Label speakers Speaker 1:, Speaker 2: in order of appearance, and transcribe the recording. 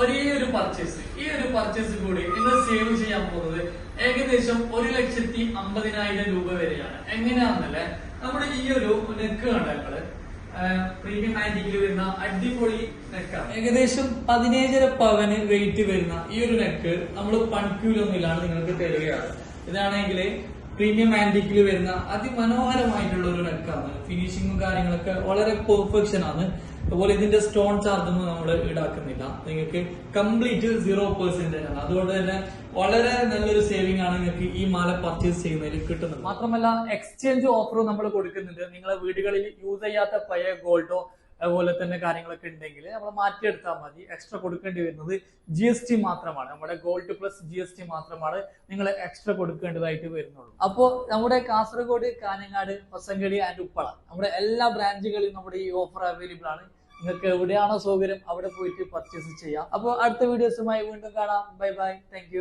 Speaker 1: ഒരേ ഒരു പർച്ചേസ് ഈ ഒരു പർച്ചേസ് കൂടി നിങ്ങൾ സേവ് ചെയ്യാൻ പോകുന്നത് ഏകദേശം ഒരു ലക്ഷത്തി അമ്പതിനായിരം രൂപ വരെയാണ്. എങ്ങനെയാണെന്നല്ലേ നമ്മുടെ ഈ ഒരു നെക്ക് കണ്ടാക്കൾ പ്രീമിയം ആന്റിക്കിൽ വരുന്ന അടിപൊളി നെക്കാണ് ഏകദേശം പതിനേഴര പവന് വെയിറ്റ് വരുന്ന ഈ ഒരു നെക്ക് നമ്മൾ പണിക്കൂലൊന്നുമില്ലാണ് നിങ്ങൾക്ക് തരികയാണ്. ഇതാണെങ്കിൽ പ്രീമിയം ആന്റിക്കിൽ വരുന്ന അതിമനോഹരമായിട്ടുള്ള ഒരു നെക്കാണ് ഫിനിഷിങ്ങും കാര്യങ്ങളൊക്കെ വളരെ പെർഫെക്ഷൻ ആണ്. അതുപോലെ ഇതിന്റെ സ്റ്റോൺ ചാർജ് ഒന്നും നമ്മൾ ഈടാക്കുന്നില്ല. നിങ്ങൾക്ക് കംപ്ലീറ്റ് സീറോ പെർസെന്റേജ് ആണ്. അതുകൊണ്ട് തന്നെ വളരെ നല്ലൊരു സേവിംഗ് ആണ് നിങ്ങൾക്ക് ഈ മാല പർച്ചേസ് ചെയ്യുന്നതിൽ കിട്ടുന്നത്. മാത്രമല്ല എക്സ്ചേഞ്ച് ഓഫറും നമ്മൾ കൊടുക്കുന്നുണ്ട്. നിങ്ങളെ വീടുകളിൽ യൂസ് ചെയ്യാത്ത പഴയ ഗോൾഡോ അതുപോലെ തന്നെ കാര്യങ്ങളൊക്കെ ഉണ്ടെങ്കിൽ നമ്മൾ മാറ്റിയെടുത്താൽ മതി. എക്സ്ട്രാ കൊടുക്കേണ്ടി വരുന്നത് ജി എസ് ടി മാത്രമാണ്. നമ്മുടെ gold plus G S T മാത്രമാണ് നിങ്ങൾ എക്സ്ട്രാ കൊടുക്കേണ്ടതായിട്ട് വരുന്നുള്ളൂ. അപ്പോൾ നമ്മുടെ കാസർഗോഡ് കാഞ്ഞങ്ങാട് പസങ്കടി ആൻഡ് ഉപ്പള നമ്മുടെ എല്ലാ ബ്രാഞ്ചുകളിലും നമ്മുടെ ഈ ഓഫർ അവൈലബിൾ ആണ്. നിങ്ങൾക്ക് എവിടെയാണോ സൗകര്യം അവിടെ പോയിട്ട് പർച്ചേസ് ചെയ്യാം. അപ്പോൾ അടുത്ത വീഡിയോസുമായി വീണ്ടും കാണാം. Bye bye thank